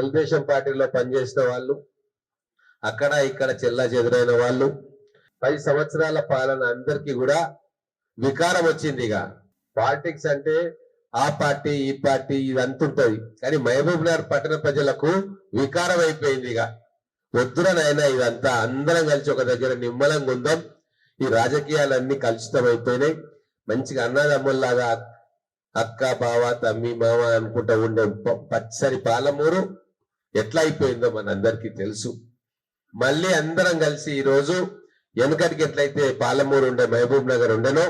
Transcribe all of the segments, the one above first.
తెలుగుదేశం పార్టీలో పనిచేసిన వాళ్ళు అక్కడ ఇక్కడ చెల్లా చెదురైన వాళ్ళు పది సంవత్సరాల పాలన అందరికీ కూడా వికారం వచ్చింది ఇక. పాలిటిక్స్ అంటే ఆ పార్టీ ఈ పార్టీ ఇది అంతుంటది కానీ మహబూబ్ నగర్ పట్టణ ప్రజలకు వికారం అయిపోయింది ఇక. వద్దురనైనా ఇదంతా అందరం కలిసి ఒక దగ్గర నిమ్మలంగా ఉందాం. ఈ రాజకీయాలన్నీ కలుషితం అయిపోయినాయి. మంచిగా అన్నదమ్ముల్లాగా అక్క బావ తమ్మి మామ అనుకుంటా ఉండే ప- పచ్చని పాలమూరు. ఎట్లా అయిపోయిందో మనందరికీ తెలుసు. మళ్ళీ అందరం కలిసి ఈ రోజు వెనకటికి ఎట్లయితే పాలమూరు ఉండే మహబూబ్ నగర్ ఉండేనో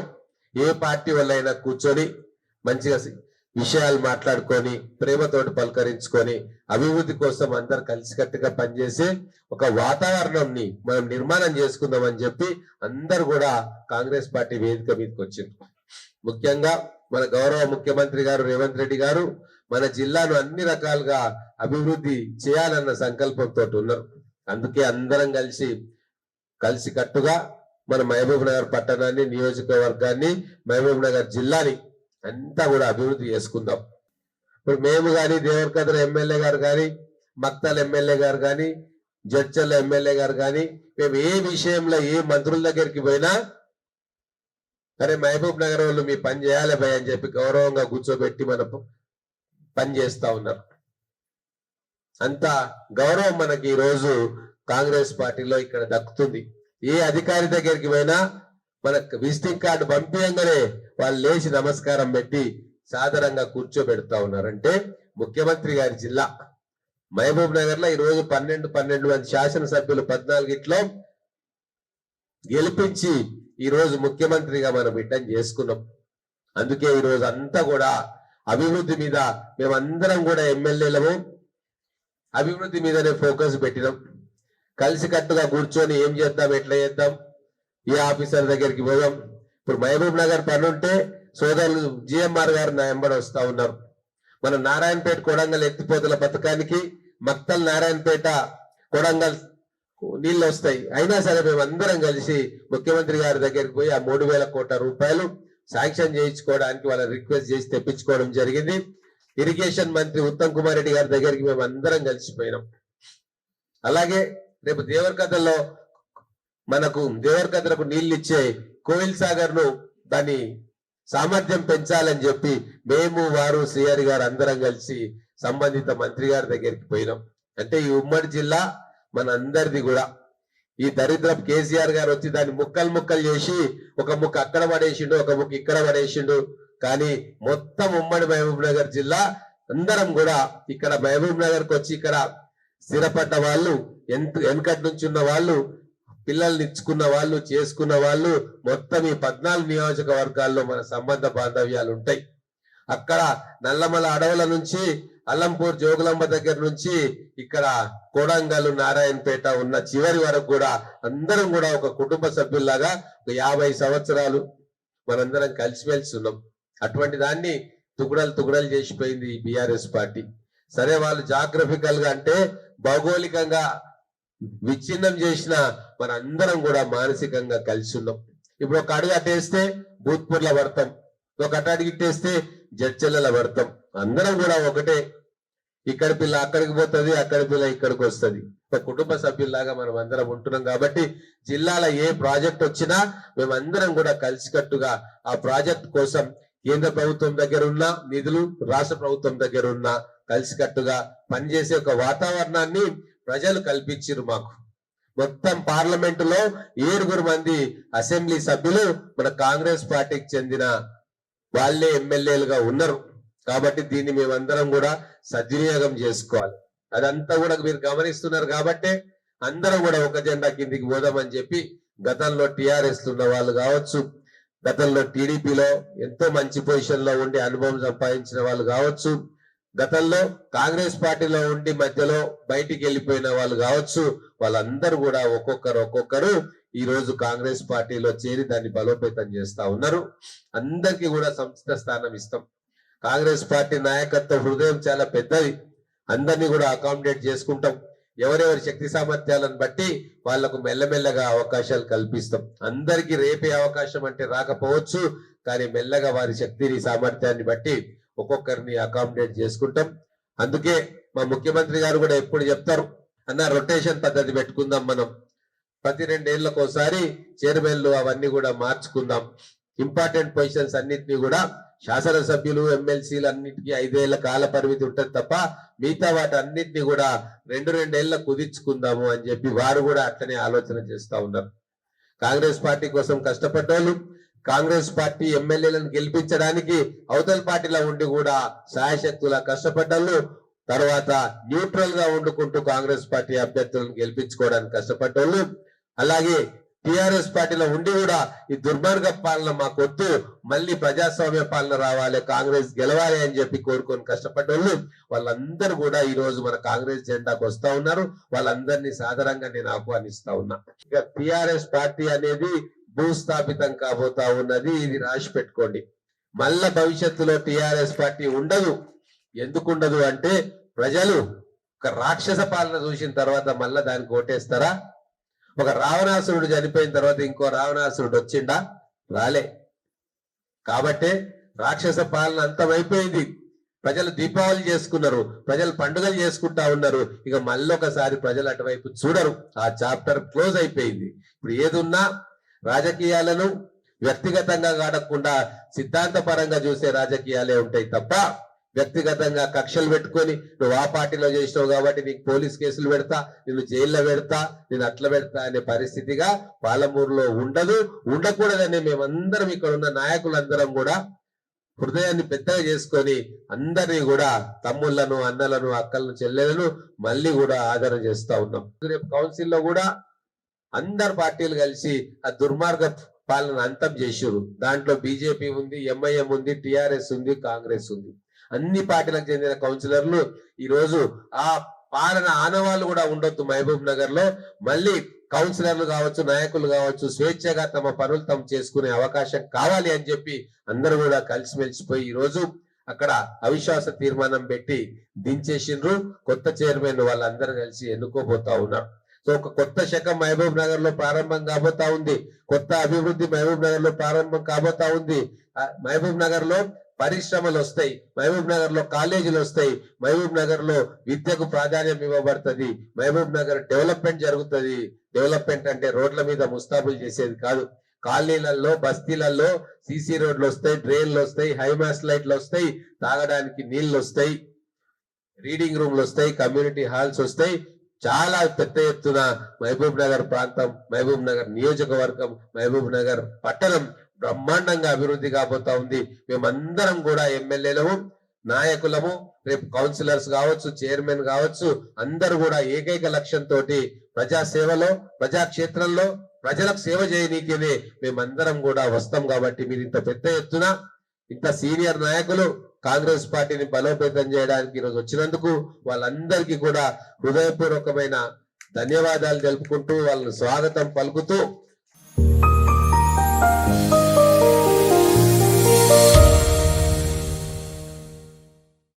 ఏ పార్టీ వల్లైనా కూర్చొని మంచిగా విషయాలు మాట్లాడుకొని ప్రేమతోటి పలకరించుకొని అభివృద్ధి కోసం అందరు కలిసికట్టుగా పనిచేసి ఒక వాతావరణంని మనం నిర్మాణం చేసుకుందామని చెప్పి అందరు కూడా కాంగ్రెస్ పార్టీ వేదిక మీదకి వచ్చింది ముఖ్యంగా మన గౌరవ ముఖ్యమంత్రి గారు రేవంత్ రెడ్డి గారు మన జిల్లాను అన్ని రకాలుగా అభివృద్ధి చేయాలన్న సంకల్పంతో ఉన్నారు అందుకే అందరం కలిసి కలిసి కట్టుగా మన మహబూబ్ నగర్ పట్టణాన్ని నియోజకవర్గాన్ని మహబూబ్ నగర్ జిల్లాని అంతా కూడా అభివృద్ధి చేసుకుందాం. ఇప్పుడు మేము కానీ దేవరకద్ర ఎమ్మెల్యే గారు కానీ మక్తల్ ఎమ్మెల్యే గారు కానీ జడ్చల్ల ఎమ్మెల్యే గారు కానీ మేము ఏ విషయంలో ఏ మంత్రుల దగ్గరికి పోయినా అరే మహబూబ్ నగర్ వాళ్ళు మీ పని చేయాలి భయ అని చెప్పి గౌరవంగా కూర్చోబెట్టి మన పనిచేస్తా పని చేస్తా ఉన్నారు. అంత గౌరవం మనకి ఈ రోజు కాంగ్రెస్ పార్టీలో ఇక్కడ దక్కుతుంది. ఏ అధికారి దగ్గరికి పోయినా మనకు విజిటింగ్ కార్డు పంపించగానే వాళ్ళు లేచి నమస్కారం పెట్టి సాధారణంగా కూర్చోబెడతా ఉన్నారంటే ముఖ్యమంత్రి గారి జిల్లా. మహబూబ్ నగర్లో ఈ రోజు పన్నెండు పన్నెండు మంది శాసనసభ్యులు పద్నాలుగిట్లో గెలిపించి ఈ రోజు ముఖ్యమంత్రిగా మనం రిటర్న్ చేసుకున్నాం. అందుకే ఈ రోజు అంతా కూడా అభివృద్ధి మీద మేమందరం కూడా ఎమ్మెల్యేలము. అభివృద్ధి మీదనే ఫోకస్ పెట్టినాం. కలిసికట్టుగా కూర్చొని ఏం చేద్దాం ఎట్లా చేద్దాం ఏ ఆఫీసర్ దగ్గరికి పోదాం. ఇప్పుడు మహబూబ్ నగర్ పని ఉంటే సోదరులు జిఎంఆర్ గారు నా ఎంబడి వస్తా ఉన్నారు. మన నారాయణపేట కొడంగల్ ఎత్తిపోతల పథకానికి మక్తల్ నారాయణపేట కొడంగల్ నీళ్ళు వస్తాయి. అయినా సరే మేము అందరం కలిసి ముఖ్యమంత్రి గారి దగ్గరికి పోయి ఆ మూడు వేల కోట్ల రూపాయలు శాంక్షన్ చేయించుకోవడానికి వాళ్ళ రిక్వెస్ట్ చేసి తెప్పించుకోవడం జరిగింది. ఇరిగేషన్ మంత్రి ఉత్తమ్ కుమార్ రెడ్డి గారి దగ్గరికి మేము అందరం కలిసిపోయినాం. అలాగే రేపు దేవరకథలో మనకు దేవరకథలకు నీళ్ళు ఇచ్చే కోయిల్ సాగర్ను దాని సామర్థ్యం పెంచాలని చెప్పి మేము వారు శ్రీహరి గారు అందరం కలిసి సంబంధిత మంత్రి గారి దగ్గరికి పోయినాం. అంటే ఈ ఉమ్మడి జిల్లా మన అందరిది కూడా. ఈ దరిద్రం కేసీఆర్ గారు వచ్చి దాన్ని ముక్కలు ముక్కలు చేసి ఒక ముక్క అక్కడ పడేసిండు ఒక ముక్క ఇక్కడ పడేసిండు. కానీ మొత్తం ఉమ్మడి మహబూబ్ నగర్ జిల్లా అందరం కూడా ఇక్కడ మహబూబ్ నగర్కు వచ్చి ఇక్కడ స్థిరపడ్డ వాళ్ళు ఎంత వెనకటి నుంచి ఉన్న వాళ్ళు పిల్లల్ని ఇచ్చుకున్న వాళ్ళు చేసుకున్న వాళ్ళు మొత్తం ఈ పద్నాలుగు నియోజకవర్గాల్లో మన సంబంధ బాంధవ్యాలు ఉంటాయి. అక్కడ నల్లమల అడవుల నుంచి అల్లంపూర్ జోగులంబ దగ్గర నుంచి ఇక్కడ కోడంగల్ నారాయణపేట ఉన్న చివరి వరకు కూడా అందరం కూడా ఒక కుటుంబ సభ్యుల్లాగా ఒక యాభై సంవత్సరాలు మనందరం కలిసిమెలిసి ఉన్నాం. అటువంటి దాన్ని తుగుడలు తుగుడలు చేసిపోయింది ఈ బిఆర్ఎస్ పార్టీ. సరే వాళ్ళు జాగ్రఫికల్గా అంటే భౌగోళికంగా విచ్ఛిన్నం చేసిన మనందరం కూడా మానసికంగా కలిసి ఉన్నాం. ఇప్పుడు ఒక అడుగు అట్టేస్తే భూత్పూర్ల పడతాం ఒక అటు అడిగిట్టేస్తే ఇట్టేస్తే జడ్చెల్లల వర్తం. అందరం కూడా ఒకటే. ఇక్కడ పిల్ల అక్కడికి పోతుంది అక్కడి పిల్ల ఇక్కడికి వస్తుంది. ఒక కుటుంబ సభ్యుల్లాగా మనం అందరం ఉంటున్నాం కాబట్టి జిల్లాల ఏ ప్రాజెక్ట్ వచ్చినా మేమందరం కూడా కలిసికట్టుగా ఆ ప్రాజెక్ట్ కోసం కేంద్ర ప్రభుత్వం దగ్గర ఉన్న నిధులు రాష్ట్ర ప్రభుత్వం దగ్గర ఉన్న కలిసికట్టుగా పనిచేసే ఒక వాతావరణాన్ని ప్రజలు కల్పించారు మాకు. మొత్తం పార్లమెంటులో ఏడుగురు మంది అసెంబ్లీ సభ్యులు మన కాంగ్రెస్ పార్టీకి చెందిన వాళ్ళే ఎమ్మెల్యేలుగా ఉన్నారు. కాబట్టి దీన్ని మేమందరం కూడా సద్వినియోగం చేసుకోవాలి. అదంతా కూడా మీరు గమనిస్తున్నారు కాబట్టి అందరం కూడా ఒక జెండా కిందికి పోదామని చెప్పి గతంలో టిఆర్ఎస్ ఉన్న వాళ్ళు కావచ్చు గతంలో టీడీపీలో ఎంతో మంచి పొజిషన్లో ఉండి అనుభవం సంపాదించిన వాళ్ళు కావచ్చు గతంలో కాంగ్రెస్ పార్టీలో ఉండి మధ్యలో బయటికి వెళ్ళిపోయిన వాళ్ళు కావచ్చు వాళ్ళందరూ కూడా ఒక్కొక్కరు ఒక్కొక్కరు ఈ రోజు కాంగ్రెస్ పార్టీలో చేరి దాన్ని బలోపేతం చేస్తా ఉన్నారు. అందరికీ కూడా సంస్థ స్థానం ఇస్తాం. కాంగ్రెస్ పార్టీ నాయకత్వ హృదయం చాలా పెద్దది. అందరినీ కూడా అకామిడేట్ చేసుకుంటాం. ఎవరెవరి శక్తి సామర్థ్యాలను బట్టి వాళ్ళకు మెల్లమెల్లగా అవకాశాలు కల్పిస్తాం. అందరికీ రేపే అవకాశం అంటే రాకపోవచ్చు కానీ మెల్లగా వారి శక్తిని సామర్థ్యాన్ని బట్టి ఒక్కొక్కరిని అకామిడేట్ చేసుకుంటాం. అందుకే మా ముఖ్యమంత్రి గారు కూడా ఎప్పుడు చెప్తారు అన్న రొటేషన్ పద్ధతి పెట్టుకుందాం మనం. ప్రతి రెండేళ్ళకు ఒకసారి చైర్మన్లు అవన్నీ కూడా మార్చుకుందాం. ఇంపార్టెంట్ పొజిషన్స్ అన్నిటినీ కూడా శాసనసభ్యులు ఎమ్మెల్సీలు అన్నిటికీ ఐదేళ్ళ కాల పరిమితి ఉంటుంది తప్ప మిగతా వాటి అన్నిటిని కూడా రెండు రెండేళ్ళ కుదించుకుందాము అని చెప్పి వారు కూడా అట్లనే ఆలోచన చేస్తా ఉన్నారు. కాంగ్రెస్ పార్టీ కోసం కష్టపడ్డోళ్ళు కాంగ్రెస్ పార్టీ ఎమ్మెల్యేలను గెలిపించడానికి అవతల పార్టీలో ఉండి కూడా సాయశక్తుల కష్టపడ్డోళ్ళు తర్వాత న్యూట్రల్గా వండుకుంటూ కాంగ్రెస్ పార్టీ అభ్యర్థులను గెలిపించుకోవడానికి కష్టపడ్డోళ్ళు అలాగే టిఆర్ఎస్ పార్టీలో ఉండి కూడా ఈ దుర్మార్గ పాలన మాకొద్దు మళ్ళీ ప్రజాస్వామ్య పాలన రావాలి కాంగ్రెస్ గెలవాలి అని చెప్పి కోరుకొని కష్టపడ్డోళ్ళు వాళ్ళందరూ కూడా ఈ రోజు మన కాంగ్రెస్ జెండాకు వస్తా ఉన్నారు. వాళ్ళందరినీ సాధారణంగా నేను ఆహ్వానిస్తా ఉన్నా. ఇక టిఆర్ఎస్ పార్టీ అనేది భూస్థాపితం కాబోతా ఉన్నది ఇది రాసి పెట్టుకోండి మళ్ళా భవిష్యత్తులో టిఆర్ఎస్ పార్టీ ఉండదు. ఎందుకు ఉండదు అంటే ప్రజలు ఒక రాక్షస పాలన చూసిన తర్వాత మళ్ళా దానికి ఓటేస్తారా? ఒక రావణాసురుడు చనిపోయిన తర్వాత ఇంకో రావణాసురుడు వచ్చిండా? రాలే. కాబట్టే రాక్షస పాలన అంతమైపోయింది. ప్రజలు దీపావళి చేసుకున్నారు. ప్రజలు పండుగలు చేసుకుంటా ఉన్నారు. ఇక మళ్ళీ ఒకసారి ప్రజలు అటువైపు చూడరు. ఆ చాప్టర్ క్లోజ్ అయిపోయింది. ఇప్పుడు ఏదున్నా రాజకీయాలను వ్యక్తిగతంగా కాడకుండా సిద్ధాంతపరంగా చూసే రాజకీయాలే ఉంటాయి తప్ప వ్యక్తిగతంగా కక్షలు పెట్టుకొని నువ్వు ఆ పార్టీలో చేసినావు కాబట్టి నీకు పోలీస్ కేసులు పెడతా నిన్ను జైల్లో పెడతా నేను అట్లా పెడతా అనే పరిస్థితిగా పాలమూరులో ఉండదు. ఉండకూడదని మేమందరం ఇక్కడ ఉన్న నాయకులందరం కూడా హృదయాన్ని పెద్దగా చేసుకొని అందరినీ కూడా తమ్ముళ్ళను అన్నలను అక్కలను చెల్లెలను మళ్ళీ కూడా ఆదరణ చేస్తా ఉన్నాం. రేపు కౌన్సిల్లో కూడా అందరు పార్టీలు కలిసి ఆ దుర్మార్గ పాలన అంతం చేసారు దాంట్లో బీజేపీ ఉంది ఎంఐఎం ఉంది టిఆర్ఎస్ ఉంది కాంగ్రెస్ ఉంది. అన్ని పార్టీలకు చెందిన కౌన్సిలర్లు ఈ రోజు ఆ పాలన ఆనవాళ్ళు కూడా ఉండొద్దు మహబూబ్ నగర్లో మళ్ళీ కౌన్సిలర్లు కావచ్చు నాయకులు కావచ్చు స్వేచ్ఛగా తమ పనులు తాము చేసుకునే అవకాశం కావాలి అని చెప్పి అందరూ కూడా కలిసిమెలిసిపోయి ఈ రోజు అక్కడ అవిశ్వాస తీర్మానం పెట్టి దించేసిండ్రు. కొత్త చైర్మన్ వాళ్ళందరూ కలిసి ఎన్నుకోబోతా ఉన్నారు. సో ఒక కొత్త శకం మహబూబ్ నగర్లో ప్రారంభం కాబోతా ఉంది. కొత్త అభివృద్ధి మహబూబ్ నగర్లో ప్రారంభం కాబోతా ఉంది. మహబూబ్ నగర్లో పరిశ్రమలు వస్తాయి. మహబూబ్ నగర్లో కాలేజీలు వస్తాయి. మహబూబ్ నగర్లో విద్యకు ప్రాధాన్యం ఇవ్వబడుతుంది. మహబూబ్ నగర్ డెవలప్మెంట్ జరుగుతుంది. డెవలప్మెంట్ అంటే రోడ్ల మీద ముస్తాబులు చేసేది కాదు. కాలనీలలో బస్తీలలో సీసీ రోడ్లు వస్తాయి డ్రైన్లు వస్తాయి హైమాస్ లైట్లు వస్తాయి తాగడానికి నీళ్ళు వస్తాయి రీడింగ్ రూమ్లు వస్తాయి కమ్యూనిటీ హాల్స్ వస్తాయి. చాలా పెద్ద ఎత్తున మహబూబ్ నగర్ ప్రాంతం మహబూబ్ నగర్ నియోజకవర్గం మహబూబ్ నగర్ పట్టణం బ్రహ్మాండంగా అభివృద్ధి కాబోతా ఉంది. మేమందరం కూడా ఎమ్మెల్యేలము నాయకులము రేపు కౌన్సిలర్స్ కావచ్చు చైర్మన్ కావచ్చు అందరూ కూడా ఏకైక లక్ష్యంతో ప్రజా సేవలో ప్రజాక్షేత్రంలో ప్రజలకు సేవ చేయనీకేనే మేమందరం కూడా వస్తాం కాబట్టి మీరు ఇంత పెద్ద ఎత్తున ఇంత సీనియర్ నాయకులు కాంగ్రెస్ పార్టీని బలోపేతం చేయడానికి ఈరోజు వచ్చినందుకు వాళ్ళందరికీ కూడా హృదయపూర్వకమైన ధన్యవాదాలు తెలుపుకుంటూ వాళ్ళని స్వాగతం పలుకుతూ